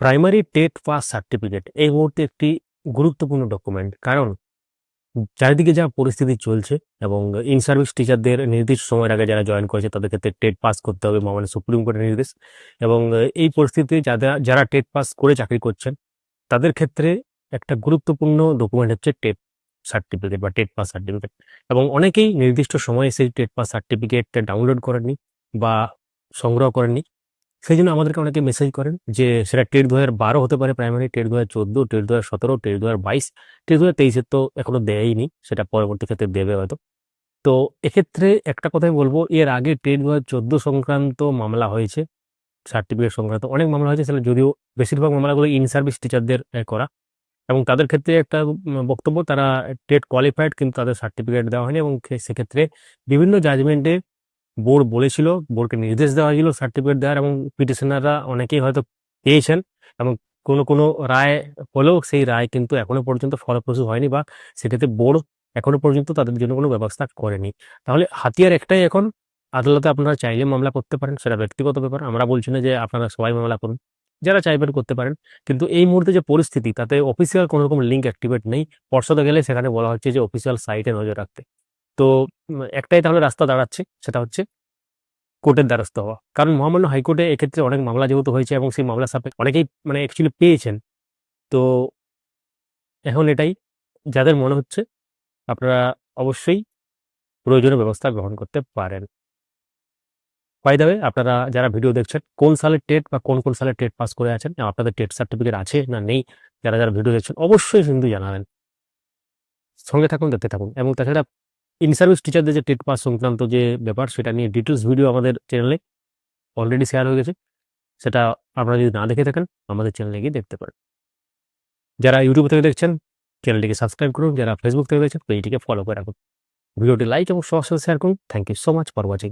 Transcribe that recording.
Primary TET pass certificate এই মুহূর্তে একটি গুরুত্বপূর্ণ ডকুমেন্ট কারণ চারিদিকে যা পরিস্থিতি চলছে এবং ইন সার্ভিস টিচারদের নির্দিষ্ট সময়ের আগে যারা জয়েন করেছে, তাদের ক্ষেত্রে টেট পাস করতে হবে মানে সুপ্রিম কোর্টের নির্দেশ। এবং এই পরিস্থিতিতে যারা যারা টেট পাস করে চাকরি করছেন, তাদের ক্ষেত্রে একটা গুরুত্বপূর্ণ ডকুমেন্ট হচ্ছে টেট সার্টিফিকেট বা টেট পাস সার্টিফিকেট এবং অনেকেই নির্দিষ্ট সময়ে সেই টেট পাস সার্টিফিকেটটা ডাউনলোড করেননি বা সংগ্রহ করেননি। সেই জন্য আমাদেরকে অনেকে মেসেজ করেন যে, সেটা টেট দু হাজার বারো হতে পারে প্রাইমারি টেট দু হাজার চোদ্দ, টেট দু হাজার সতেরো, টেট দু হাজার বাইশ, টেট দু হাজার তেইশের তো এখনও দেয়নি সেটা পরবর্তী ক্ষেত্রে দেবে হয়তো। তো এক্ষেত্রে একটা কথাই বলব, এর আগে টেট দু হাজার চোদ্দ সংক্রান্ত মামলা হয়েছে সার্টিফিকেট সংক্রান্ত অনেক মামলা হয়েছে, সেটা যদিও বেশিরভাগ মামলাগুলো ইন সার্ভিস টিচারদের করা। এবং তাদের ক্ষেত্রে একটা বক্তব্য, তারা টেট কোয়ালিফাইড কিন্তু তাদের সার্টিফিকেট দেওয়া হয়নি এবং সেক্ষেত্রে বিভিন্ন জাজমেন্টে বোর্ড বলেছিল, বোর্ডকে নির্দেশ দেওয়া হয়েছিল সার্টিফিকেট দেওয়ার এবং পিটিশনাররা অনেকেই হয়তো পেয়েছেন এবং কোনো কোনো রায় হলেও সেই রায় কিন্তু এখনও পর্যন্ত ফলপ্রসূ হয়নি বা সেক্ষেত্রে বোর্ড এখনও পর্যন্ত তাদের জন্য কোনো ব্যবস্থা করেনি। তাহলে হাতিয়ার একটাই এখন, আদালতে আপনারা চাইলে মামলা করতে পারেন, সেটা ব্যক্তিগত ব্যাপার, আমরা বলছি না যে আপনারা সবাই মামলা করুন, যারা চাইবেন করতে পারেন, কিন্তু এই মুহূর্তে যে পরিস্থিতি, তাতে অফিসিয়াল কোনো রকম লিঙ্ক অ্যাক্টিভেট নেই, পর্ষদে গেলে সেখানে বলা হচ্ছে যে অফিসিয়াল সাইটে নজর রাখতে। তো একটাই তাহলে রাস্তা দাঁড়াচ্ছে, সেটা হচ্ছে কোর্টের দ্বারস্থ হওয়া। কারণ মহামান্য হাইকোর্টে এক্ষেত্রে অনেক মামলা যেহেতু হয়েছে এবং সেই মামলা সাপেক্ষে অনেকেই মানে অ্যাকচুয়ালি পেয়েছেন। তো, এখন এটাই, যাদের মনে হচ্ছে, আপনারা অবশ্যই প্রয়োজনীয় ব্যবস্থা গ্রহণ করতে পারেন। বাই দাবে আপনারা যারা ভিডিও দেখছেন, কোন সালের টেট বা কোন কোন সালের টেট পাস করে আছেন আপনাদের টেট সার্টিফিকেট আছে না নেই, যারা যারা ভিডিও দেখছেন, অবশ্যই কিন্তু জানাবেন। সঙ্গে থাকুন, দেখতে থাকুন, এবং তাছাড়া ইন সার্ভিস টিচারদের যে টেট পাস সংক্রান্ত যে ব্যাপার, সেটা নিয়ে ডিটেলস ভিডিও আমাদের চ্যানেলে অলরেডি শেয়ার হয়ে গেছে। সেটা আপনারা যদি না দেখে থাকেন, আমাদের চ্যানেলে গিয়ে দেখতে পারেন। যারা ইউটিউব থেকে দেখছেন চ্যানেলটিকে সাবস্ক্রাইব করুন। যারা ফেসবুক থেকে দেখছেন পেজটিকে ফলো করে রাখুন। ভিডিওটি লাইক এবং সবার শেয়ার করুন। Thank you so much for watching